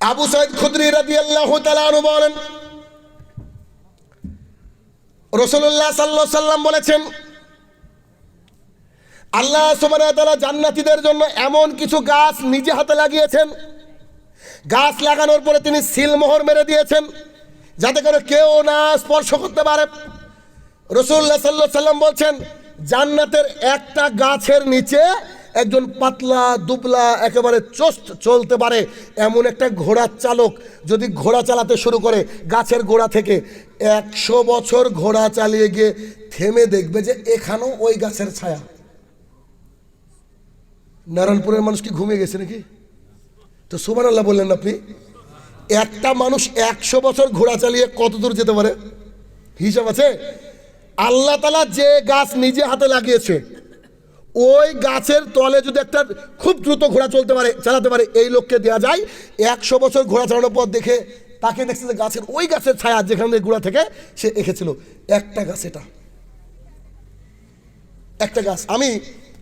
আবু সাইদ খুদরি রাদি আল্লাহ তালু বলেন রসুল্লাহ সাল্লাহ সাল্লাম বলেছেন, আল্লাহ সুবাহ জান্নাতীদের জন্য এমন কিছু গাছ নিজে হাতে লাগিয়েছেন। গাছ লাগানোর পরে তিনি সিলমোহর মেরে দিয়েছেন, যাতে করে কেউ না স্পর্শ করতে পারে। রসুল্লাহ সাল্লাহ সাল্লাম বলছেন, জান্নাতের একটা গাছের নিচে একজন পাতলা, দুবলা, একেবারে চোস্ট চলতে পারে এমন একটা ঘোড়ার চালক যদি ঘোড়া চালাতে শুরু করে গাছের গোড়া থেকে। একশো বছর ঘোড়া চালিয়ে গিয়ে থেমে দেখবে যে এখানেও ওই গাছের ছায়া। নারায়ণপুরের মানুষ কি ঘুমিয়ে গেছে নাকি? তো সুমান আল্লাহ বললেন আপনি, একটা মানুষ একশো বছর ঘোড়া চালিয়ে কত দূর যেতে পারে? হিসাব আছে? আল্লাহ তালা যে গাছ নিজে হাতে লাগিয়েছে ওই গাছের তলে যদি একটা খুব দ্রুত ঘোড়া চলতে পারে, চালাতে পারে, এই লোককে দেওয়া যায়। একশো বছর ঘোড়া চালানোর পর দেখে তাকে দেখছে যে গাছের ওই গাছের ছায়া যেখান থেকে ঘোড়া থেকে সে এঁকেছিল। একটা গাছ এটা। একটা গাছ। আমি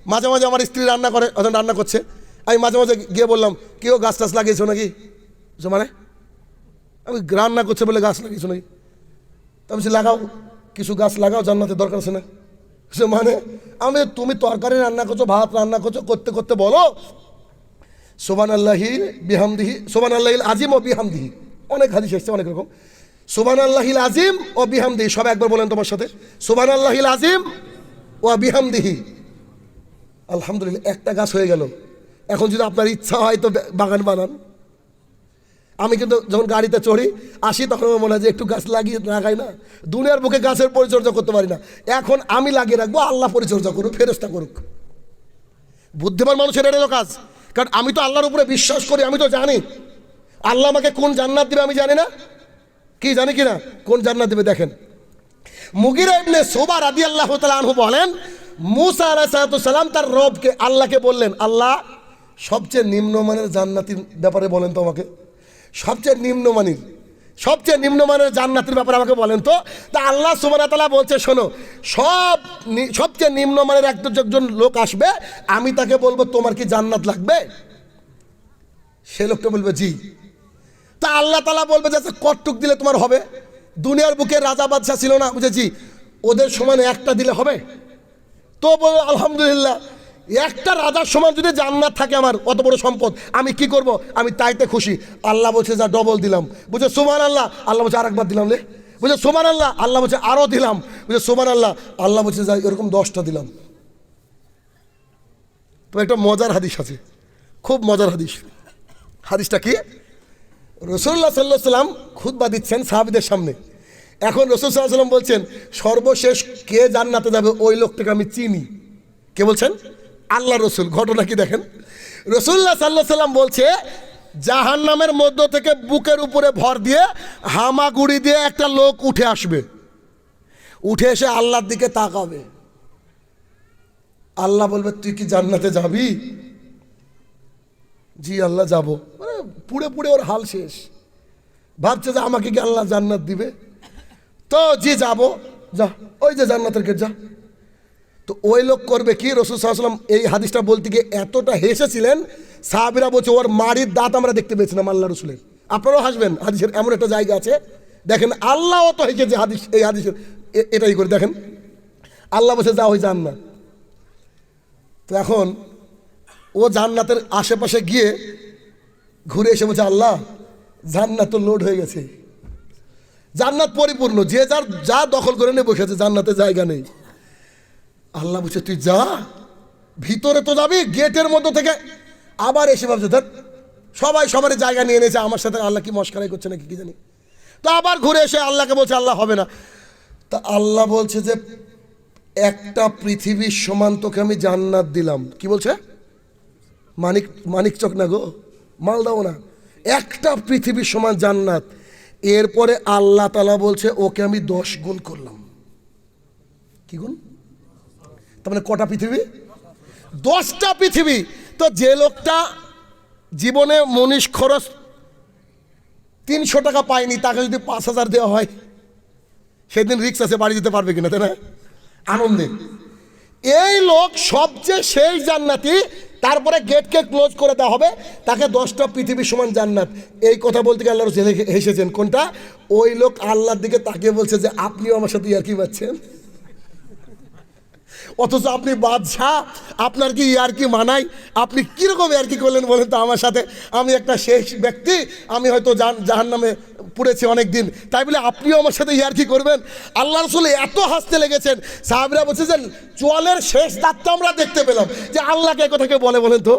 মাঝে মাঝে আমার স্ত্রী রান্না করে অথবা রান্না করছে। আমি মাঝে মাঝে গিয়ে বললাম কেউ গাছ টাছ লাগিয়েছো নাকি? মানে? আমি রান্না করছে বলে গাছ লাগিয়েছো নাকি? তা আমি লাগাও, কিছু গাছ লাগাও, জান্নাতের দরকার আছে না? সে মানে আমি তুমি তরকারি রান্না করছ, ভাত রান্না করছ, করতে করতে বলো সোবান আল্লাহি বিহামদিহি সোবান আল্লাহিল আজিম ও বিহামদিহি। অনেক হাদিস এসছে, অনেক রকম। সোবান আল্লাহিল আজিম ও বিহামদিহি সব একবার বলেন তোমার সাথে। সোবান আল্লাহিল আজিম ও বিহামদিহি। আলহামদুলিল্লাহ, একটা গাছ হয়ে গেল। এখন যদি আপনার ইচ্ছা হয় তো বাগান বানান। আমি কিন্তু যখন গাড়িতে চড়ি, আসি তখন আমার মনে হয় যে একটু গাছ লাগিয়ে লাগাই না। দুনিয়ার বুকে গাছের পরিচর্যা করতে পারি না। এখন আমি লাগিয়ে রাখব, আল্লাহ পরিচর্যা করুক ফেরস্তা করুক। বুদ্ধিমান মানুষের এটা কাজ। কারণ আমি তো আল্লাহর উপরে বিশ্বাস করি, আমি তো জানি। আল্লাহ আমাকে কোন জান্নাত দিবে আমি জানি না। কি জানি কি না? কোন জান্নাত দিবে দেখেন। মুগিরা ইবনে সোবা রাদি আল্লাহ আনহু বলেন, মুসা আলাইসালাম তার রবকে, আল্লাহকে বললেন, আল্লাহ, সবচেয়ে নিম্নমানের জান্নাতির ব্যাপারে বলেন তো আমাকে। সবচেয়ে নিম্নমানের সবচেয়ে নিম্নমানের জান্নাতের ব্যাপারে আমাকে বলেন তো। তা আল্লাহ সুবানা তালা বলছে শোনো সব সবচেয়ে নিম্নমানের একজন একজন লোক আসবে আমি তাকে বলব তোমার কি জান্নাত লাগবে? সে লোকটা বলবে জি। তা আল্লাহ তালা বলবে যে আচ্ছা, কটটুক দিলে তোমার হবে? দুনিয়ার বুকে রাজা বাদশাহ ছিল না বুঝেছি ওদের সমান একটা দিলে হবে? তো বলে আলহামদুলিল্লাহ। একটা রাজার সমান যদি জান্নাত থাকে আমার, অত বড় সম্পদ, আমি কি করব? আমি তাইতে খুশি। আল্লাহ বলছে, যা ডবল দিলাম। বুঝে সুমান আল্লাহ আল্লাহ বলছে, আরেকবার দিলাম রে বুঝে সুমান আল্লাহ আল্লাহ বলছে আরও দিলাম। বুঝে সুমান আল্লাহ আল্লাহ বলছে, যা, এরকম দশটা দিলাম। তো একটা মজার হাদিস আছে, খুব মজার হাদিস। হাদিসটা কি? রসুল্লাহ সাল্লাহ সাল্লাম খুদ্া দিচ্ছেন সাহাবিদের সামনে। এখন রসুল সাল্লাহ সাল্লাম বলছেন, সর্বশেষ কে জান্নাতে যাবে, ওই লোকটাকে আমি চিনি। কে বলছেন? আল্লাহ রসুল, ঘটনা কি দেখেন? রসুল্লাহ সাল্লাহ সাল্লাম বলছে জাহান নামের মধ্য থেকে বুকের উপরে ভর দিয়ে হামাগুড়ি দিয়ে একটা লোক উঠে আসবে। উঠে এসে আল্লাহর দিকে তাকাবে। আল্লাহ বলবে, তুই কি জান্নাতে যাবি? জি, আল্লাহ যাব। মানে পুড়ে পুড়ে ওর হাল শেষ। ভাবছে যে আমাকে কি আল্লাহ জান্নাত দিবে? তো, জি, যাব। যা, ওই যে জান্নাতের গেট, যা। তো ওই লোক করবে কি? রসুল সাল্লাম এই হাদিসটা বলতে গিয়ে এতটা হেসেছিলেন, সাহাবিরা বলছে, ওর মারির দাঁত আমরা দেখতে পেয়েছিলাম আল্লাহ রসুলের। আপনারাও হাসবেন, হাদিসের এমন একটা জায়গা আছে। দেখেন আল্লাহও তো হেসেছে হাদিস, এই হাদিসের এটাই করে দেখেন। আল্লাহ বসে যা ওই জান্নাত। তো এখন ও জান্নাতের আশেপাশে গিয়ে ঘুরে এসে বলছে, আল্লাহ জান্নাত তো লোড হয়ে গেছে। জান্নাত পরিপূর্ণ। যে যার, যা দখল করে নিয়ে বসে আছে জান্নাতে জায়গা নেই। আল্লাহ বলছে, তুই যা, ভিতরে তো যাবি, গেটের মধ্যে থেকে। আবার এসে ভাবছে, ধর, সবাই সবার জায়গা নিয়ে নিয়েছে আমার সাথে আল্লাহ কি মস্কারাই করছে নাকি কি জানি? তো আবার ঘুরে এসে আল্লাহকে বলছে, আল্লাহ হবে না। তা আল্লাহ বলছে যে, একটা পৃথিবীর সমান তোকে আমি জান্নাত দিলাম। কি বলছে? মানিক মানিক চক না গো মালদাও না। একটা পৃথিবীর সমান জান্নাত। এরপরে আল্লাহ তালা বলছে, ওকে আমি দশ গুণ করলাম। কি গুণ? তার মানে কটা পৃথিবী? দশটা পৃথিবী। তো যে লোকটা জীবনে মনীষ খরচ তিনশো টাকা পায়নি, তাকে যদি পাঁচ হাজার দেওয়া হয়, সেদিন রিক্স আছে, বাড়ি যেতে পারবে কিনা, তাই না? আনন্দে। এই লোক সবচেয়ে শেষ জান্নাতি, তারপরে গেটকে ক্লোজ করে দেওয়া হবে, তাকে দশটা পৃথিবীর সমান জান্নাত। এই কথা বলতে গিয়ে আল্লাহ হেসেছেন। কোনটা? ওই লোক আল্লাহর দিকে তাকিয়ে বলছে যে, আপনিও আমার সাথে ইয়ার কি পাচ্ছেন অথচ আপনি বাদশাহ, আপনার কি ইয়ার কি মানাই? আপনি কীরকম ইয়ার কি করলেন বলেন তো আমার সাথে? আমি একটা শেষ ব্যক্তি, আমি হয়তো জান জাহান নামে পড়েছি অনেক দিন তাই বলে আপনিও আমার সাথে ইয়ার কি করবেন? আল্লাহ রসুল এত হাসতে লেগেছেন। সাহাবিরা বলছে যে চোয়ালের শেষ দাঁতটা আমরা দেখতে পেলাম। যে আল্লাহকে কথা কে বলে বলেন তো?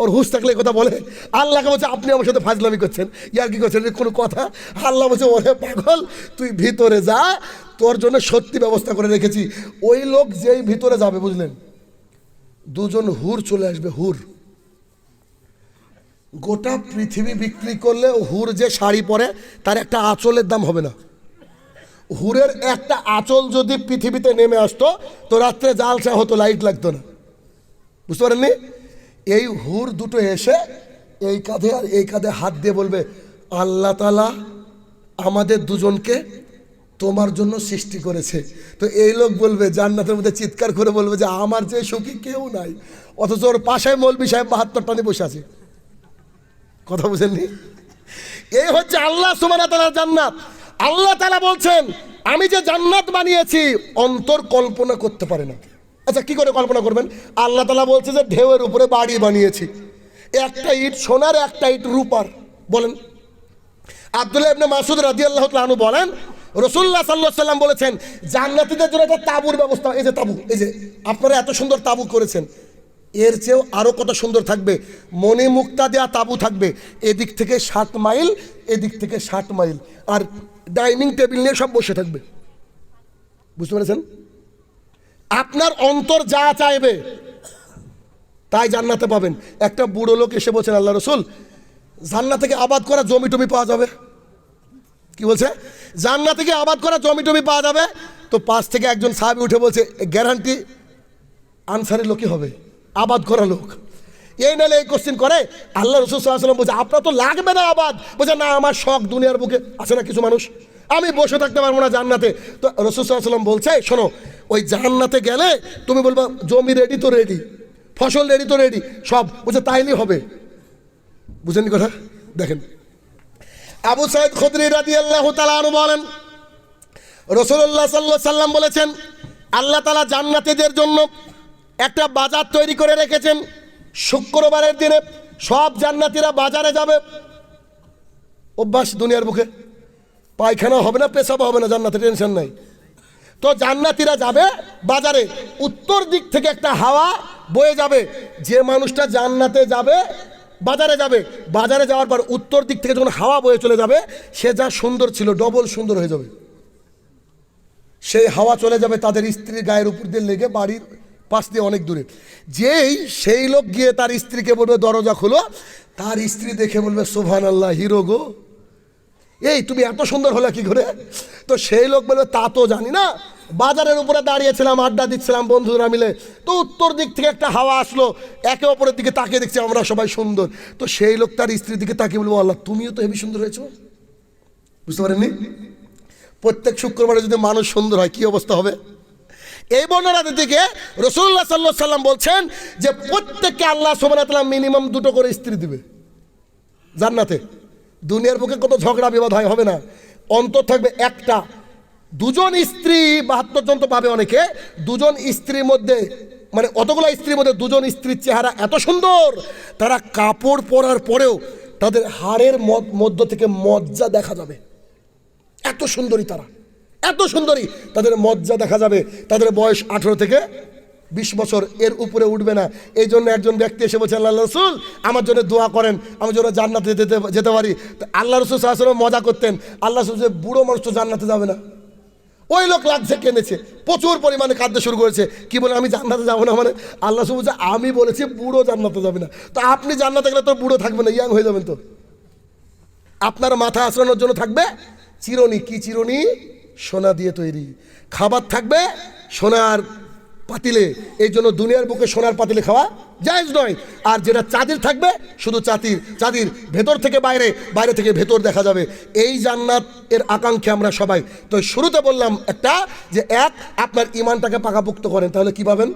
ওর হুশ থাকলে কথা বলে। আল্লাহকে বলছে, আপনি আমার সাথে ফাজলামি করছেন ইয়ার কি করছেন কোনো কথা? আল্লাহ বলছে, ওরে পাগল, তুই ভিতরে যা তোর জন্য সত্যি ব্যবস্থা করে রেখেছি। ওই লোক যেই ভিতরে যাবে, বুঝলেন? দুজন হুর চলে আসবে, হুর। গোটা পৃথিবী বিক্রি করলে হুর যে শাড়ি পরে, তার একটা আঁচলের দাম হবে না। হুরের একটা আঁচল যদি পৃথিবীতে নেমে আসতো, তো রাত্রে জালসা হতো, লাইট লাগতো না। বুঝতে পারেননি? এই হুর দুটো এসে এই কাঁধে আর এই কাঁধে হাত দিয়ে বলবে, আল্লাহ তালা আমাদের দুজনকে তোমার জন্য সৃষ্টি করেছে। তো এই লোক বলবে, জান্নাতের মধ্যে চিৎকার করে বলবে যে, আমার যে সুখী কেউ নাই। অথচ ওর পাশে মৌলবি সাহেব বাহাত্তরটা নিয়ে বসে আছে। কথা বুঝেননি? এই হচ্ছে আল্লাহ সুমানা তালার জান্নাত। আল্লাহ তালা বলছেন, আমি যে জান্নাত বানিয়েছি, অন্তর কল্পনা করতে পারে না। আচ্ছা কি করে কল্পনা করবেন? আল্লাহ তালা বলছে যে, ঢেউয়ের উপরে বাড়ি বানিয়েছি। একটা ইট সোনার, একটা ইট রূপার। বলেন। আব্দুল্লাহ মাসুদ রাদিয়াল্লাহু আল্লাহ বলেন রসুল্লাহ সাল্লাহ সাল্লাম বলেছেন, জান্নাতিদের জন্য একটা তাবুর ব্যবস্থা। এই যে তাবু, এই যে আপনারা এত সুন্দর তাবু করেছেন, এর চেয়েও আরও কত সুন্দর থাকবে? মনে মুক্তা দেওয়া তাবু থাকবে। এদিক থেকে ষাট মাইল, এদিক থেকে ষাট মাইল। আর ডাইনিং টেবিল নিয়ে সব বসে থাকবে। বুঝতে পেরেছেন? আপনার অন্তর যা চাইবে, তাই জান্নাতে পাবেন। একটা বুড়ো লোক এসে বলছেন, আল্লাহ রসুল, জান্নাত থেকে আবাদ করা জমি টমি পাওয়া যাবে? কি বলছে? জান্নাত থেকে আবাদ করা জমি টমি পাওয়া যাবে। তো পাশ থেকে একজন সাহেব উঠে বলছে গ্যারান্টি আনসারের লোকই হবে, আবাদ করা লোক। এই নাহলে এই কোশ্চিন করে, আল্লাহ রসুল বলছে, আপনার তো লাগবে না আবাদ। বলছে, না, আমার শখ দুনিয়ার বুকে আছে না কিছু মানুষ। আমি বসে থাকতে পারব না জান্নাতে। তো রসুল সাল্লাম বলছে শোনো, ওই জান্নাতে গেলে তুমি বলবা, জমি রেডি তো রেডি ফসল রেডি তো রেডি সব। বলছে, তাইলেই হবে। বুঝেননি কথা? দেখেন আবু সাইদ খদরি রাদি আল্লাহ তালু বলেন রসুল্লাহ সাল্লাহ সাল্লাম বলেছেন, আল্লাহ তালা জান্নাতিদের জন্য একটা বাজার তৈরি করে রেখেছেন। শুক্রবারের দিনে সব জান্নাতিরা বাজারে যাবে। অভ্যাস দুনিয়ার বুকে। পায়খানা হবে না, পেশাব হবে না, জান্নাতে টেনশন নাই। তো জান্নাতিরা যাবে বাজারে, উত্তর দিক থেকে একটা হাওয়া বয়ে যাবে। যে মানুষটা জান্নাতে যাবে বাজারে যাবে। বাজারে যাওয়ার পর উত্তর দিক থেকে যখন হাওয়া বয়ে চলে যাবে, সে যা সুন্দর ছিল, ডবল সুন্দর হয়ে যাবে। সেই হাওয়া চলে যাবে তাদের স্ত্রীর গায়ের উপর দিয়ে লেগে বাড়ির পাশ দিয়ে অনেক দূরে। যেই, সেই লোক গিয়ে তার স্ত্রীকে বলবে, দরজা খুলো। তার স্ত্রী দেখে বলবে সোভান আল্লাহ হিরো গো। এই, তুমি এত সুন্দর হলে কি করে? তো সেই লোক বলবে, তা তো জানি না। বাজারের উপরে দাঁড়িয়েছিলাম, আড্ডা দিচ্ছিলাম, বন্ধুরা মিলে। তো উত্তর দিক থেকে একটা হাওয়া আসলো, একে অপরের দিকে তাকিয়ে দেখছি আমরা সবাই সুন্দর। তো সেই লোক তার স্ত্রীর দিকে তাকিয়ে বলব, আল্লাহ, তুমিও তো হেবি সুন্দর হয়েছো। বুঝতে পারেননি? প্রত্যেক শুক্রবারে যদি মানুষ সুন্দর হয়, কি অবস্থা হবে? এই বর্ণনাদের দিকে রসুল্লাহ সাল্লাহ সাল্লাম বলছেন যে, প্রত্যেককে আল্লাহ সোমানাতলাম মিনিমাম দুটো করে স্ত্রী দিবে। জান্নাতে। দুনিয়ার বুকে কত ঝগড়া বিবাদ হয়, হবে না। অন্তর থাকবে একটা। দুজন স্ত্রী বাহাত্তর জন তো পাবে অনেকে, দুজন স্ত্রীর মধ্যে মানে অতগুলো স্ত্রীর মধ্যে দুজন স্ত্রীর চেহারা এত সুন্দর, তারা কাপড় পরার পরেও তাদের হাড়ের মধ্য থেকে মজ্জা দেখা যাবে। এত সুন্দরী তারা, এত সুন্দরী, তাদের মজ্জা দেখা যাবে। তাদের বয়স আঠেরো থেকে বিশ বছর, এর উপরে উঠবে না। এই জন্য একজন ব্যক্তি এসে বলছে, আল্লাহ রসুল, আমার জন্য দোয়া করেন, আমি যেন জান্নাতে যেতে যেতে পারি। আল্লাহ রসুল মজা করতেন। আল্লাহ রসুল বুড়ো মানুষ তো জান্নাতে যাবে না। ওই লোক লাগছে কেনেছে প্রচুর পরিমাণে কাঁদতে শুরু করেছে। কি বলে, আমি জান্নাতে যাব না মানে? আল্লাহ বলছে আমি বলেছি, বুড়ো জান্নাতে যাবে না। তো আপনি জান্নাতে গেলে তো বুড়ো থাকবে না, ইয়াং হয়ে যাবেন তো। আপনার মাথা আঁচড়ানোর জন্য থাকবে চিরনি। কি চিরনি? সোনা দিয়ে তৈরি। খাবার থাকবে সোনার পাতিলে, এই জন্য দুনিয়ার বুকে সোনার পাতিলে খাওয়া জায়েজ নয়। আর যেটা চাঁদির থাকবে, শুধু চাঁদির চাঁদির ভেতর থেকে বাইরে বাইরে থেকে ভেতর দেখা যাবে। এই জান্নাত এর আকাঙ্ক্ষা আমরা সবাই। তো শুরুতে বললাম একটা, যে এক, আপনার ইমানটাকে পাকাপুক্ত করেন। তাহলে কি পাবেন?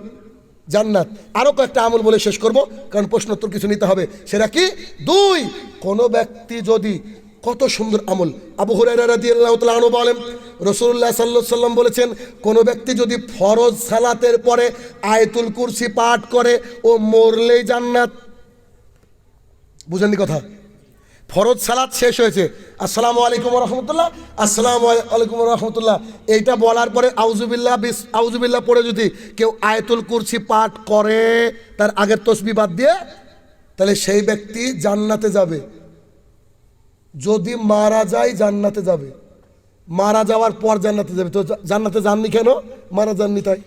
জান্নাত। আরও কয়েকটা আমল বলে শেষ করব, কারণ প্রশ্নোত্তর কিছু নিতে হবে। সেটা কি? দুই, কোনো ব্যক্তি যদি কত সুন্দর আমল। আবু হুরাইরা রাদিয়াল্লাহু তাআলা আনহু বলেন রসুল্লাহ সাল্লাল্লাহু সাল্লাম বলেছেন, কোনো ব্যক্তি যদি ফরজ সালাতের পরে আয়তুল কুরসি পাঠ করে ও মরলেই জান্নাত। বুঝেননি কথা? ফরজ সালাত শেষ হয়েছে। আসসালামু আলাইকুম রহমতুল্লাহ আসসালামু আলাইকুম রহমতুল্লাহ এইটা বলার পরে আউজুবিল্লাহ বিস আউজুবিল্লাহ পড়ে যদি কেউ আয়তুল কুরসি পাঠ করে, তার আগের তসবি বাদ দিয়ে, তাহলে সেই ব্যক্তি জান্নাতে যাবে। যদি মারা যায়, জান্নাতে যাবে। মারা যাওয়ার পর জান্নাতে যাবে। তো জান্নাতে যাননি কেন? মারা যাননি তাই।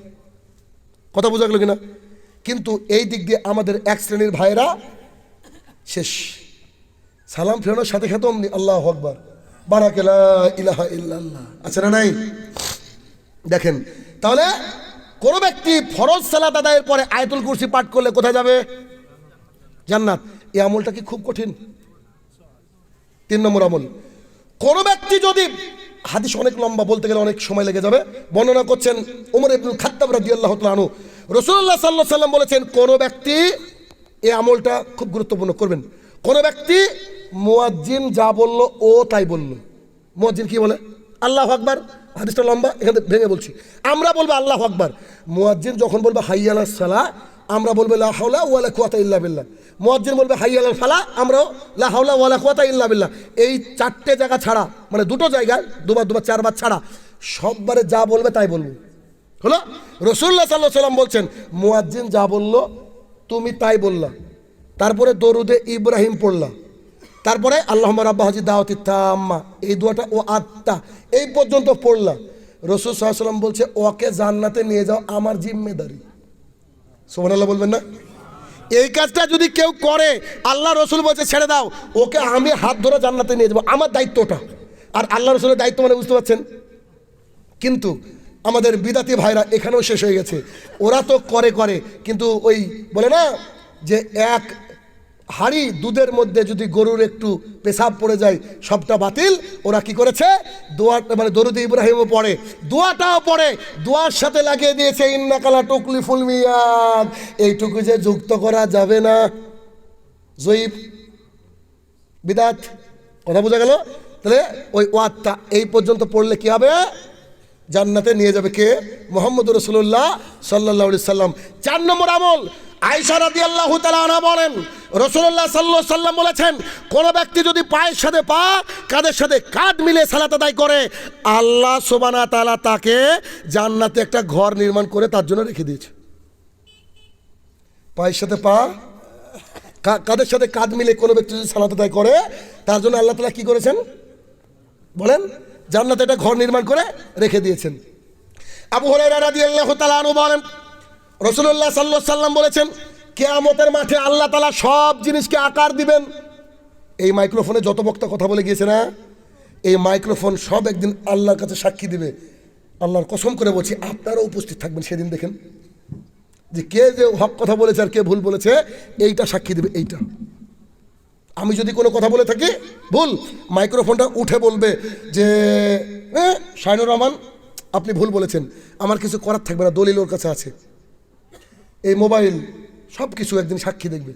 কথা বোঝা গেল কিনা? কিন্তু এই দিক দিয়ে আমাদের এক শ্রেণির ভাইরা শেষ। সালাম ফেরানোর সাথে সাথে অমনি আল্লাহ আকবার। বারাকেলা ইলাহা ইল্লাল্লাহ। আছে না নাই? দেখেন, তাহলে কোনো ব্যক্তি ফরজ সালাত আদায়ের পরে আয়তুল কুরসি পাঠ করলে কোথায় যাবে? জান্নাত। এই আমলটা কি খুব কঠিন? তিন নম্বর আমল। কোনো ব্যক্তি যদি হাদিস অনেক লম্বা, বলতে গেলে অনেক সময় লেগে যাবে। বর্ণনা করছেন ওমর ইবনুল খাত্তাব আনহু। রাসূলুল্লাহ সাল্লাল্লাহু আলাইহি সাল্লাম বলেছেন, কোন ব্যক্তি এই আমলটা খুব গুরুত্বপূর্ণ করবেন। কোন ব্যক্তি মুয়াজ্জিন যা বলল, ও তাই বলল। মুয়াজ্জিন কি বলে? আল্লাহ আকবার। হাদিসটা লম্বা, এখানে ভেঙে বলছি। আমরা বলব আল্লাহ আকবার। মুয়াজ্জিন যখন বলব হাইয়ালা সালা আমরা বলব লা হাওলা ওয়ালা কুওয়াতা ইল্লা বিল্লাহ। মুয়াজ্জিন বলবে হাইয়াল ফালা, আমরাও লা হাওলা ওয়ালা কুওয়াতা ইল্লা বিল্লাহ। এই চারটে জায়গা ছাড়া মানে দুটো জায়গায়, দুবার দুবার, চারবার ছাড়া, সববারে যা বলবে তাই বলব। হলো? রসুল্লাহ সাল্লাহ সাল্লাম বলছেন, মুয়াজ্জিন যা বলল, তুমি তাই বললা। তারপরে দরুদে ইব্রাহিম পড়লা। তারপরে আল্লাহ রাব্বা হাজি দাওয়াতি তাম্মা। এই দুয়াটা ও আত্মা, এই পর্যন্ত পড়লা। রসুল সাল্লাম বলছে, ওকে জান্নাতে নিয়ে যাও, আমার জিম্মেদারি। সোমান বলবেন না? এই কাজটা যদি কেউ করে, আল্লাহ রসুল বলছে, ছেড়ে দাও, ওকে আমি হাত ধরে জান্নাতে নিয়ে যাব। আমার দায়িত্ব ওটা। আর আল্লাহ রসুলের দায়িত্ব মানে বুঝতে পারছেন? কিন্তু আমাদের বিদাতি ভাইরা এখানেও শেষ হয়ে গেছে। ওরা তো করে করে। কিন্তু ওই বলে না যে, এক হাড়ি দুধের মধ্যে যদি গরুর একটু পেশাব পড়ে যায়, সবটা বাতিল। ওরা কি করেছে? দোয়া মানে দরুদ ইব্রাহিমও পড়ে। দোয়াটাও পড়ে। দোয়ার সাথে লাগিয়ে দিয়েছে, ইন্নাকালা টুকলি ফুলমিয়াদ এইটুকু যে যুক্ত করা যাবে না। জয়ীব, বিদাত। কথা বোঝা গেল? তাহলে ওই ওয়াতটা এই পর্যন্ত পড়লে কি হবে? জান্নাতে নিয়ে যাবে কে? মোহাম্মদ রসুল্লাহ সাল্লাহ সাল্লাম। চার নম্বর আমল। আয়সা রাদি আল্লাহ তালা বলেন রসুল্লাহ সাল্লাহ সাল্লাম বলেছেন, কোন ব্যক্তি যদি পায়ের সাথে পা কাদের সাথে কাঁধ মিলে সালাত আদায় করে, আল্লাহ সোবানা তালা তাকে জান্নাতে একটা ঘর নির্মাণ করে তার জন্য রেখে দিয়েছে। পায়ের সাথে পা কাদের সাথে কাঁধ মিলে কোনো ব্যক্তি যদি সালাত আদায় করে, তার জন্য আল্লাহ তালা কি করেছেন? বলেন, জান্নাতে একটা ঘর নির্মাণ করে রেখে দিয়েছেন। আবু হরাইরা রাদিয়াল্লাহু তাআলা আনহু বলেন রাসূলুল্লাহ সাল্লাল্লাহু আলাইহি সাল্লাম বলেছেন কিয়ামতের মাঠে আল্লাহ তালা সব জিনিসকে আকার দিবেন। এই মাইক্রোফোনে যত বক্তা কথা বলে গিয়েছে না এই মাইক্রোফোন সব একদিন আল্লাহর কাছে সাক্ষী দিবে। আল্লাহর কসম করে বলছি আপনারাও উপস্থিত থাকবেন সেদিন দেখেন। যে কে যে হক কথা বলেছে আর কে ভুল বলেছে এইটা সাক্ষী দেবে এইটা। আমি যদি কোনো কথা বলে থাকি ভুল মাইক্রোফোনটা উঠে বলবে যে "এ, শাহিনুর রহমান আপনি ভুল বলেছেন। আমার কিছু করার থাকবে না দলিল ওর কাছে আছে। এই মোবাইল সব কিছু একদিন সাক্ষী দেখবে।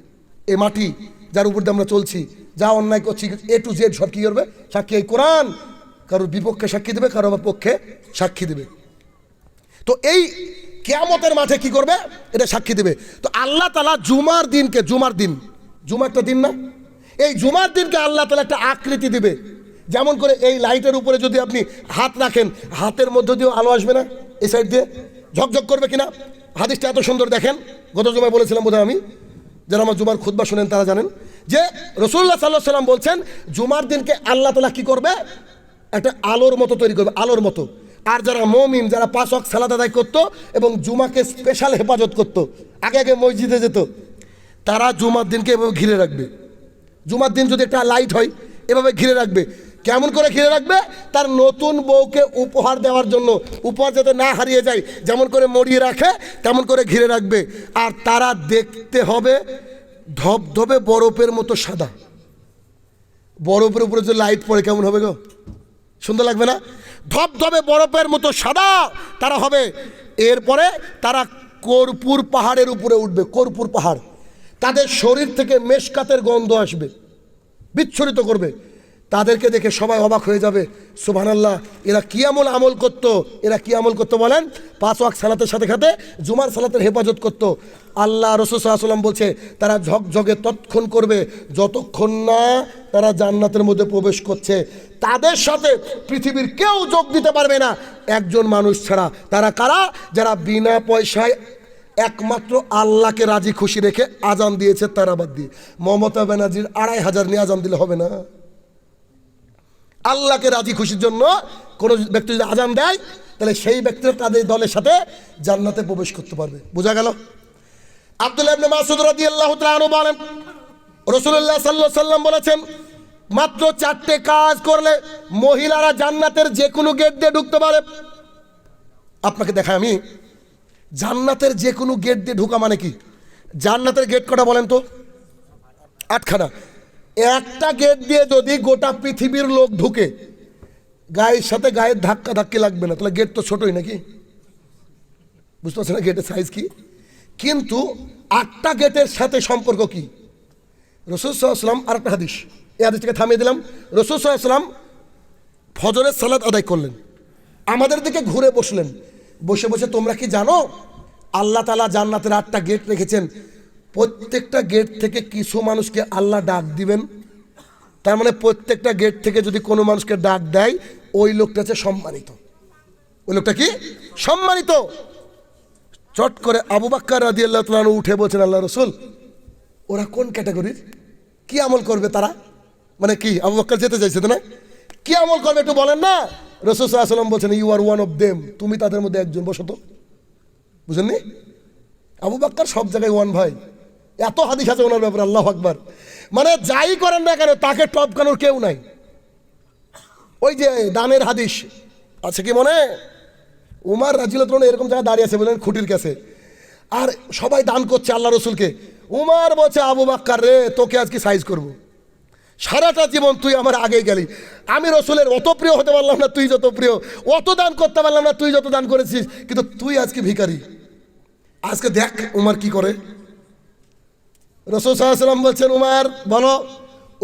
এই মাটি যার উপর দিয়ে আমরা চলছি, যা অন্যায় করছি এ টু জেড সব কী করবে? সাক্ষী এই কোরআন কারোর বিপক্ষে সাক্ষী দেবে, কারোর আবার পক্ষে সাক্ষী দেবে। তো এই কেয়ামতের মাঠে কি করবে? এটা সাক্ষী দেবে। তো আল্লাহ তালা জুমার দিনকে, জুমার দিন জুমা একটা দিন না, এই জুমার দিনকে আল্লাহ তালা একটা আকৃতি দিবে। যেমন করে এই লাইটের উপরে যদি আপনি হাত রাখেন, হাতের মধ্য দিয়েও আলো আসবে না, এই সাইড দিয়ে ঝকঝক করবে কিনা? হাদিসটা এত সুন্দর দেখেন, গত জুমায় বলেছিলাম বোধহয় আমি, যারা আমার জুমার খুদ্া শোনেন তারা জানেন, যে রসুল্লাহ সাল্লাহ সাল্লাম বলছেন, জুমার দিনকে আল্লাহ তালা কি করবে? একটা আলোর মতো তৈরি করবে, আলোর মতো। আর যারা মমিন, যারা পাঁচ সালাদ আদায় করতো এবং জুমাকে স্পেশাল হেফাজত করতো, আগে আগে মসজিদে যেত, তারা জুমার দিনকে এভাবে ঘিরে রাখবে। জুমার দিন যদি একটা লাইট হয়, এভাবে ঘিরে রাখবে। কেমন করে ঘিরে রাখবে? তার নতুন বউকে উপহার দেওয়ার জন্য, উপহার যাতে না হারিয়ে যায়, যেমন করে মরিয়ে রাখে, তেমন করে ঘিরে রাখবে। আর তারা দেখতে হবে ধবধবে বরফের মতো সাদা। বরফের উপরে যে লাইট পড়ে, কেমন হবে গো? সুন্দর লাগবে না? ধবধবে বরফের মতো সাদা তারা হবে। এরপরে তারা কর্পূর পাহাড়ের উপরে উঠবে, কর্পূর পাহাড়। তাদের শরীর থেকে মেশকাতের গন্ধ আসবে, বিচ্ছুরিত করবে। তাদেরকে দেখে সবাই অবাক হয়ে যাবে। সুবহানাল্লাহ, এরা কি আমল আমল করত? এরা কি আমল করতো বলেন? পাঁচ ওয়াক সালাতের সাথে সাথে জুমার সালাতের হেফাজত করত। আল্লাহ রসুসাল্লাম বলছে, তারা ঝকঝকে তৎক্ষণ করবে, যতক্ষণ না তারা জান্নাতের মধ্যে প্রবেশ করছে। তাদের সাথে পৃথিবীর কেউ যোগ দিতে পারবে না। একজন মানুষ ছাড়া। তারা কারা? যারা বিনা পয়সায় একমাত্র আল্লাহকে রাজি খুশি রেখে আজান দিয়েছে তারাবাদ দিয়ে। মমতা ব্যানার্জির আড়াই হাজার নিয়ে আজান দিলে হবে না? আল্লাহকে রাজি খুশির জন্য কোনো ব্যক্তি যদি আজান দেয়, তাহলে সেই ব্যক্তিরা তাদের দলের সাথে জান্নাতে প্রবেশ করতে পারবে। বোঝা গেল? আব্দুল্লাহ ইবনে মাসুদ রাদিয়াল্লাহু তাআলা বলেন, রাসূলুল্লাহ সাল্লাল্লাহু সাল্লাম বলেছেন, মাত্র চারটে কাজ করলে মহিলারা জান্নাতের যে কোনো গেট দিয়ে ঢুকতে পারে। আপনাকে দেখায় আমি, জান্নাতের যে কোনো গেট দিয়ে ঢোকা মানে কি? জান্নাতের গেট কটা বলেন তো? আটখানা। একটা গেট দিয়ে যদি গোটা পৃথিবীর লোক ঢুকে, গায়ের সাথে গায়ের ধাক্কা ধাক্কি লাগবে না, তাহলে গেট তো ছোটই নাকি? বুঝতে পারছেন না গেটের সাইজ কি? কিন্তু আটটা গেটের সাথে সম্পর্ক কি? রসুল সাল্লাম আর একটা হাদিস, এই হাদিসটাকে থামিয়ে দিলাম। রসুল সাল্লাম ফজরের সালাদ আদায় করলেন, আমাদের দিকে ঘুরে বসলেন। বসে বসে তোমরা কি জানো, আল্লাহ তালা জান্নাতের আটটা গেট রেখেছেন। প্রত্যেকটা গেট থেকে কিছু মানুষকে আল্লাহ ডাক দিবেন। তার মানে প্রত্যেকটা গেট থেকে যদি কোনো মানুষকে ডাক দেয়, ওই লোকটা হচ্ছে সম্মানিত। ওই লোকটা কি? সম্মানিত। চট করে আবু বাক্কার রাদি আল্লাহ তালু উঠে বলছেন আল্লাহ রসুল, ওরা কোন ক্যাটাগরির কি আমল করবে তারা? মানে কি, আবু বাক্কার যেতে চাইছে না? কি আমল করবে একটু বলেন না। রসুল সাল্লাম বলছেন you are one of them তুমি তাদের মধ্যে একজন, বসো তো। বুঝেননি? আবু বাক্কার সব জায়গায় ওয়ান ভাই। এত হাদিস আছে ওনার ব্যাপারে, আল্লাহ আকবার। মানে যাই করেন না কেন, তাকে টপকানোর কেউ নাই। ওই যে দানের হাদিস, আছে কি মনে? উমার রাজিল এরকম জায়গায় দাঁড়িয়ে আছে বলেন খুঁটির কাছে। আর সবাই দান করছে আল্লাহ রসুলকে। উমার বলছে, আবু বাক্কার রে, তোকে আজকে সাইজ করব। সারাটা জীবন তুই আমার আগে গেলি। আমি রসুলের অত প্রিয় হতে পারলাম না, তুই যত প্রিয়। অত দান করতে পারলাম না, তুই যত দান করেছিস। কিন্তু তুই আজকে ভিখারি। আজকে দেখ উমার কি করে। রসুল সাল্লাম বলছেন, উমার, বলো,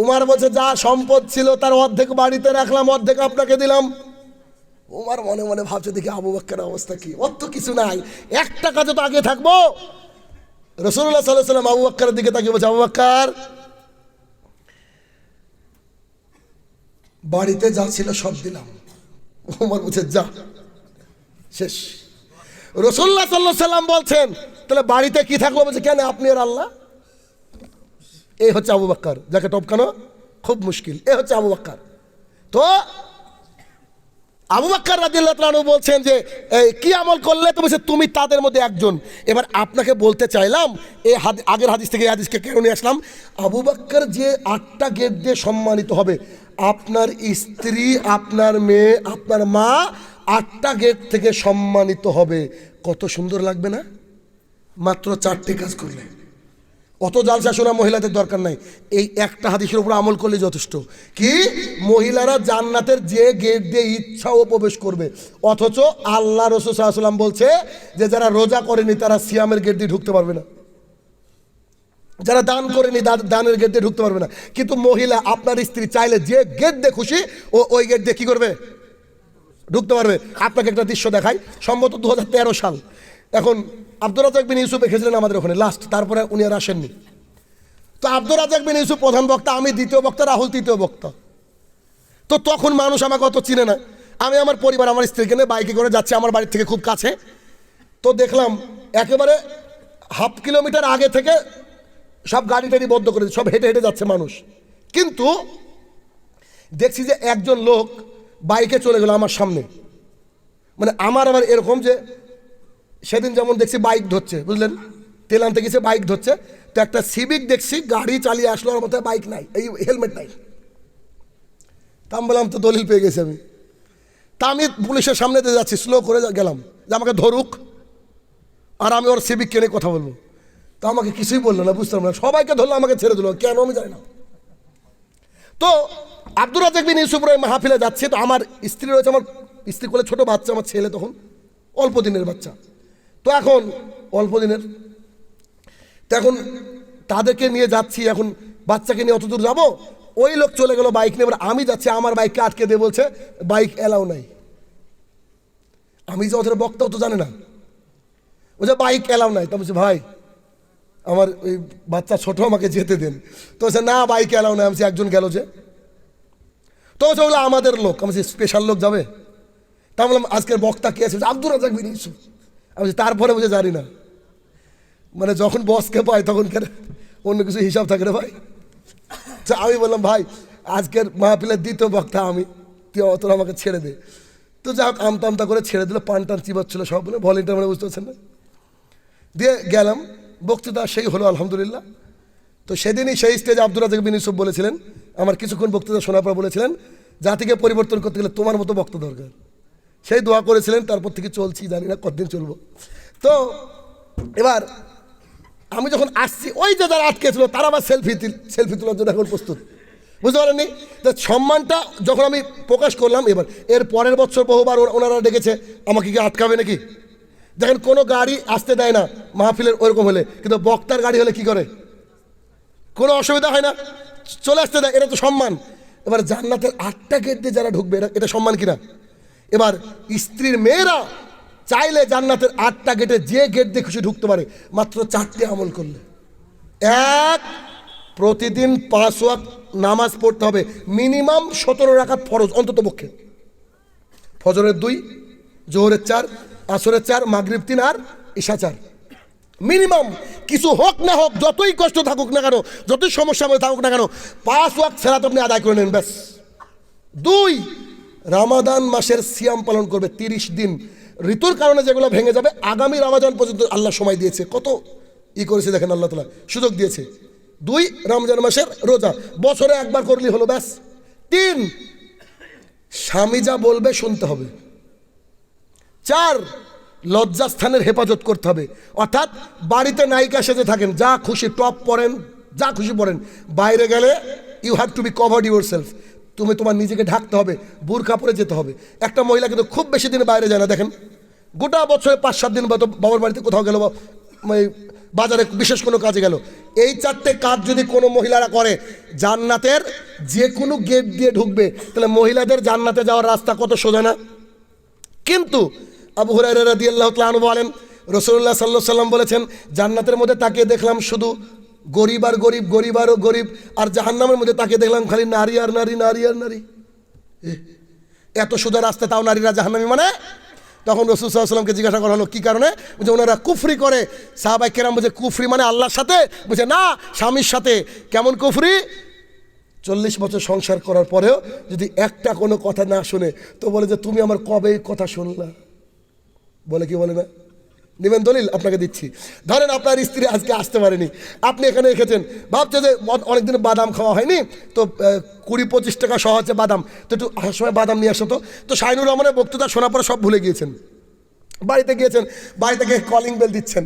উমার বলছে, যা সম্পদ ছিল তার অর্ধেক বাড়িতে রাখলাম, অর্ধেক আপনাকে দিলাম। উমার মনে মনে ভাবছে, দেখি আবু বাক্কার অবস্থা কি? অত কিছু নাই, একটা কাজে তো আগে থাকব। রসুল্লাহ সাল্লাহ সাল্লাম আবু বাক্কারের দিকে তাকিয়ে বলছে, আবু বাক্কার, বাড়িতে যা ছিল সব দিলাম। উমার বলছে, যা, শেষ। রসুল্লাহ সাল্লাহ সাল্লাম বলছেন, তাহলে বাড়িতে কি থাকল বলছে, কেন আপনি আর আল্লাহ? এই হচ্ছে আবু বাক্কার যাকে টপকানো খুব মুশকিল। এ হচ্ছে আবু বাক্কার। তো আবু বাক্কার রাদিল্লাহ তালু বলছেন যে এই, কি আমল করলে তো বলছে তুমি তাদের মধ্যে একজন? এবার আপনাকে বলতে চাইলাম এই আগের হাদিস থেকে এই হাদিসকে কেন নিয়ে আসলাম? আবু বাক্কার যে আটটা গেট দিয়ে সম্মানিত হবে আপনার স্ত্রী আপনার মেয়ে আপনার মা আটটা গেট থেকে সম্মানিত হবে। কত সুন্দর লাগবে না? মাত্র চারটে কাজ করলে। অত জালসা শোনা মহিলাদের দরকার নাই। এই একটা হাদিসের উপর আমল করলে যথেষ্ট। কি? মহিলারা জান্নাতের যে গেট দিয়ে ইচ্ছাও প্রবেশ করবে। অথচ আল্লাহ রসুল সাল্লাম বলছে যে যারা রোজা করেনি তারা সিয়ামের গেট দিয়ে ঢুকতে পারবে না। যারা দান করেনি দানের গেট দিয়ে ঢুকতে পারবে না। কিন্তু মহিলা আপনার স্ত্রী চাইলে যে গেট দিয়ে খুশি, ও ওই গেট দিয়ে কী করবে? ঢুকতে পারবে। আপনাকে একটা দৃশ্য দেখাই। সম্ভবত দু হাজার তেরো সাল। এখন আব্দুর রাজাক বিন ইউসুফ এসেছিলেন আমাদের ওখানে লাস্ট তারপরে উনি আর আসেননি। তো আব্দুর রাজাক বিন ইউসুফ প্রধান বক্তা, আমি দ্বিতীয় বক্তা, রাহুল তৃতীয় বক্তা। তো তখন মানুষ আমাকে অত চিনে না। আমি আমার পরিবার, আমার স্ত্রীকে নিয়ে বাইকে করে যাচ্ছি, আমার বাড়ির থেকে খুব কাছে। তো দেখলাম একেবারে হাফ কিলোমিটার আগে থেকে সব গাড়ি টাড়ি বন্ধ করে সব হেঁটে হেঁটে যাচ্ছে মানুষ। কিন্তু দেখছি যে একজন লোক বাইকে চলে গেল আমার সামনে। মানে আমার আবার এরকম যে সেদিন যেমন দেখছি বাইক ধরছে, বুঝলেন? তেল আনতে গেছে বাইক ধরছে। তো একটা সিভিক দেখছি, গাড়ি চালিয়ে আসলো আমার মধ্যে বাইক নাই, এই হেলমেট নাই। তা আমি বললাম তো দলিল পেয়ে গেছি আমি। তা আমি পুলিশের সামনে দিয়ে যাচ্ছি স্লো করে গেলাম। যে আমাকে ধরুক, আর আমি ওর সিভিক কেনে কথা বলব। তা আমাকে কিছুই বলল না বুঝতাম না। সবাইকে ধরলো, আমাকে ছেড়ে দিল। কেন আমি জানি না। তো আব্দুর রাজাক বিন ইউসুফ রয় মাহফিলে যাচ্ছে, তো আমার স্ত্রী রয়েছে, আমার স্ত্রী কোলে ছোটো বাচ্চা, আমার ছেলে তখন, অল্প দিনের বাচ্চা। তো এখন, অল্প দিনের। তো এখন তাদেরকে নিয়ে যাচ্ছি, এখন বাচ্চাকে নিয়ে অত দূর যাব? ওই লোক চলে গেল বাইক নিয়ে আমি যাচ্ছি, আমার বাইককে আটকে দিয়ে বলছে বাইক এলাও নাই। আমি যে ওদের বক্তাও তো জানে না। বলছে বাইক এলাও নাই। তো বলছে, ভাই, আমার ওই বাচ্চা ছোট, আমাকে যেতে দেন। তো বলছে, না বাইক এলাও নাই। আমি একজন গেল যে। তো বলছে, ওগুলো আমাদের লোক। আমি স্পেশাল লোক যাবে? তা বললাম, আজকের বক্তা কে আছে? আব্দুর রাজাক বিন ইউসুফ। আমি তারপরে বুঝে জানি না। মানে যখন বসকে পায় তখন কেন অন্য কিছু হিসাব থাকে রে ভাই? তো আমি বললাম, ভাই, আজকের মাহফিলের দ্বিতীয় বক্তা আমি। তুই অত আমাকে ছেড়ে দে। তো যা হোক, আমতা আমতা করে ছেড়ে দিল, পান টান চিবাচ্ছিল সব বলে। ভলেন্টিয়ার মানে বুঝতে পারছেন না? দিয়ে গেলাম, বক্তৃতা সেই হলো, আলহামদুলিল্লাহ। তো সেদিনই সেই স্টেজে আব্দুল রাজাক বিন ইউসুফ বলেছিলেন, আমার কিছুক্ষণ বক্তৃতা শোনার পর বলেছিলেন, জাতিকে পরিবর্তন করতে গেলে তোমার মতো বক্তা দরকার। সেই দোয়া করেছিলেন, তারপর থেকে চলছি, জানি না কতদিন চলবো। তো এবার আমি যখন আসছি, ওই যে যারা আটকে ছিল তারা আবার সেলফি সেলফি তোলার জন্য এখন প্রস্তুত। বুঝতে পারেননি? তো সম্মানটা যখন আমি প্রকাশ করলাম, এবার এর পরের বছর বহুবার ওনারা ডেকেছে, আমাকে কি আটকাবে নাকি? দেখেন, কোনো গাড়ি আসতে দেয় না, মাহফিলের ওরকম হলে, কিন্তু বক্তার গাড়ি হলে কি করে? কোনো অসুবিধা হয় না, চলে আসতে দেয়, এটা তো সম্মান। এবার জান্নাতের আটটা গেট দিয়ে যারা ঢুকবে, এটা এটা সম্মান কিনা? এবার স্ত্রীর মেয়েরা চাইলে জান্নাতের আটটা গেটে যে গেট দিয়ে খুশি ঢুকতে পারে, মাত্র চারটে আমল করলে। এক, প্রতিদিন পাঁচ ওয়াক্ত নামাজ পড়তে হবে। মিনিমাম সতেরো রাখাত ফরজ, অন্তত পক্ষে। ফজরের দুই, জোহরের চার, আসরের চার, মাগরিব তিন আর ঈশা চার। মিনিমাম কিছু হোক না হোক, যতই কষ্ট থাকুক না কেন, যতই সমস্যা থাকুক না কেন, পাঁচ ওয়াক্ত সেরাত আপনি আদায় করে নেন, ব্যাস। দুই রামাদান মাসের সিয়াম পালন করবে, তিরিশ দিন। ঋতুর কারণে যেগুলো ভেঙে যাবে, আগামী রামাজান পর্যন্ত আল্লাহ সময় দিয়েছে। কত ই করেছে দেখেন আল্লাহ তালা, সুযোগ দিয়েছে। দুই, রমজান মাসের রোজা। বছরে একবার করলেই হলো, ব্যাস। তিন, স্বামী যা বলবে শুনতে হবে। চার, লজ্জাস্থানের হেফাজত করতে হবে। অর্থাৎ বাড়িতে নায়িকা সেজে থাকেন, যা খুশি টপ পরেন, যা খুশি পরেন। বাইরে গেলে you have to be covered yourself তুমি তোমার নিজেকে ঢাকতে হবে, বুরখা পরে যেতে হবে। একটা মহিলা কিন্তু খুব বেশি দিন বাইরে যায় না, দেখেন। গোটা বছরে পাঁচ, সাত দিন বাবার বাড়িতে কোথাও গেল বাজারে বিশেষ কোনো কাজে গেল। এই চারটে কাজ যদি কোনো মহিলারা করে, জান্নাতের যে কোনো গেট দিয়ে ঢুকবে, তাহলে মহিলাদের জান্নাতে যাওয়ার রাস্তা কত সোজা না? কিন্তু আবু হুরাইরা রাদিয়াল্লাহু তাআলা আনহু বলেন রসুল্লাহ সাল্লাহ সাল্লাম বলেছেন, জান্নাতের মধ্যে তাকিয়ে দেখলাম শুধু গরিব আর গরিব গরিব আর গরিব, আর জাহান্নামের মধ্যে তাকে দেখলাম খালি নারী আর নারী নারী আর নারী। এত সোজা রাস্তা তাও নারীরা জাহান্নামী মানে? তখন রসুল সাল্লামকে জিজ্ঞাসা করা হলো, কী কারণে? যে ওনারা কুফরি করে। সাহাবাই কেরাম বুঝে কুফরি মানে আল্লাহর সাথে? বুঝে না, স্বামীর সাথে। কেমন কুফরি? চল্লিশ বছর সংসার করার পরেও যদি একটা কোনো কথা না শুনে, তো বলে যে, তুমি আমার কবে কথা শুনলা? বলে কি বলে না? নেবেন দলিল আপনাকে দিচ্ছি। ধরেন আপনার স্ত্রী আজকে আসতে পারেনি। আপনি এখানে রেখেছেন। ভাবছে যে অনেকদিন বাদাম খাওয়া হয়নি। তো কুড়ি পঁচিশ টাকা সহ হচ্ছে বাদাম। তো একটু আসার সময় বাদাম নিয়ে আসতো তো। শাহিনুর রহমানের বক্তৃতা শোনার পরে সব ভুলে গিয়েছেন। বাড়িতে গিয়েছেন। বাড়িতে গিয়ে কলিং বেল দিচ্ছেন।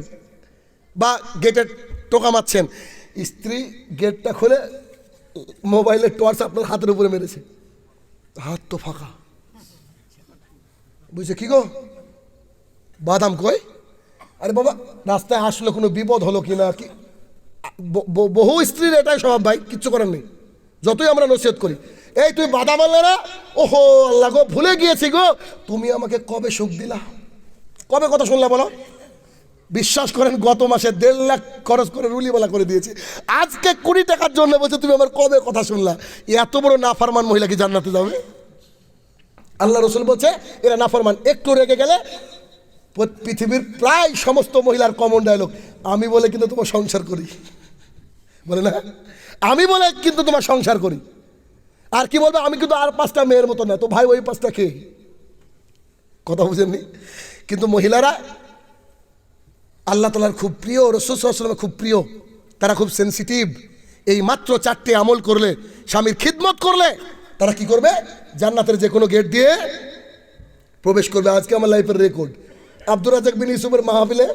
বা গেটে টোকা মারছেন। স্ত্রী গেটটা খুলে মোবাইলের টর্চ আপনার হাতের উপরে মেরেছে। হাত তো ফাঁকা। বুঝছে কি গো? বাদাম কই? আরে বাবা, রাস্তায় আসলে কোনো বিপদ হলো কি না কি বহু স্ত্রীর এটাই স্বভাব ভাই, কিচ্ছু করার নেই। যতই আমরা নসিহত করি। এই তুই বাদাম আনলে না? ওহো, আল্লাহ গো, ভুলে গিয়েছি গো। তুমি আমাকে কবে সুখ দিলা? কবে কথা শুনলা বলো? বিশ্বাস করেন, গত মাসে দেড় লাখ খরচ করে রুলিওয়ালা করে দিয়েছি। আজকে কুড়ি টাকার জন্য বলছে, তুমি আমার কবে কথা শুনলা? এত বড় নাফারমান মহিলা কি জান্নাতে যাবে? আল্লাহ রসুল বলছে, এরা নাফরমান, একটু রেগে গেলে পৃথিবীর প্রায় সমস্ত মহিলার কমন ডায়লগ আমি বলে কিন্তু তোমার সংসার করি। বলে না? আমি বলে কিন্তু তোমার সংসার করি। আর কি বলবে? আমি কিন্তু আর পাঁচটা মেয়ের মতো না, তো ভাই ওই পাঁচটা কে? কথা বুঝেননি? কিন্তু মহিলারা আল্লাহ তালার খুব প্রিয় রসুলামের খুব প্রিয়। তারা খুব সেন্সিটিভ এই মাত্র চারটে আমল করলে, স্বামীর খিদমত করলে, তারা কি করবে? জান্নাতের যে কোনো গেট দিয়ে প্রবেশ করবে। আজকে আমার লাইফের রেকর্ড আব্দুর রাজাক বিন ইউসুফের মাহফিলে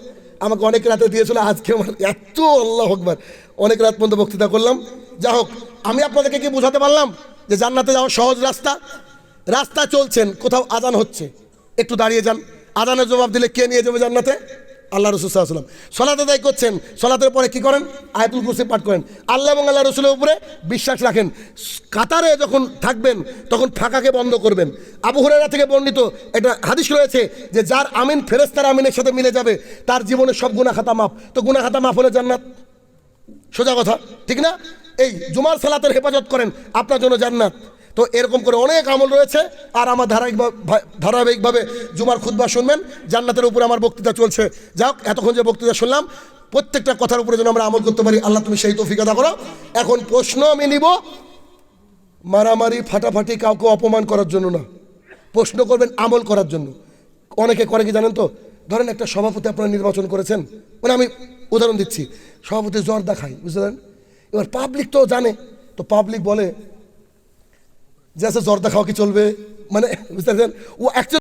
আমাকে অনেক রাতে দিয়েছিল, আজকে আমার এত আল্লাহ হকবার অনেক রাত পর্যন্ত বক্তৃতা করলাম। যা হোক, আমি আপনাদেরকে কি বোঝাতে পারলাম যে জান্নাতে যাওয়ার সহজ রাস্তা? রাস্তা চলছেন, কোথাও আজান হচ্ছে। একটু দাঁড়িয়ে যান। আজানের জবাব দিলে কে নিয়ে যাবে জান্নাতে? আল্লাহ রসুল সাল্লাম সলাত আদায় করছেন, সলাতের পরে কি করেন? আয়াতুল কুরসি পাঠ করেন। আল্লাহ এবং আল্লাহ রসুলের উপরে বিশ্বাস রাখেন। কাতারে যখন থাকবেন, তখন ফাঁকাকে বন্ধ করবেন। আবু থেকে বর্ণিত এটা হাদিস রয়েছে যে যার আমিন ফেরেস্তার আমিনের সাথে মিলে যাবে, তার জীবনে সব গুণা খাতা মাপ তো গুণা খাতা মাপ হলে জান্নাত। সোজা কথা, ঠিক না? এই জুমার সালাতের হেফাজত করেন, আপনার জন্য জান্নাত। তো এরকম করে অনেক আমল রয়েছে। আর আমার ধারাবাহিক ধারাবাহিকভাবে জুমার খুদ্া শুনবেন। জান্নাতের উপরে আমার বক্তৃতা চলছে। যাক, এতক্ষণ যে বক্তৃতা শুনলাম, প্রত্যেকটা কথার উপরে যেন আমরা আমল করতে পারি, আল্লাহ তুমি সেই তৌফিক আদা করো। এখন প্রশ্ন আমি নিব, মারামারি, ফাটাফাটি কাউকে অপমান করার জন্য না। প্রশ্ন করবেন আমল করার জন্য। অনেকে করে কি জানেন তো? ধরেন একটা সভাপতি আপনারা নির্বাচন করেছেন। মানে আমি উদাহরণ দিচ্ছি। সভাপতি জ্বর দেখায় বুঝলেন এবার পাবলিক তো জানে। তো পাবলিক বলে যে আচ্ছা জ্বর দেখাও কি চলবে মানে বুঝতে পারছেন ও অ্যাকচুয়ালি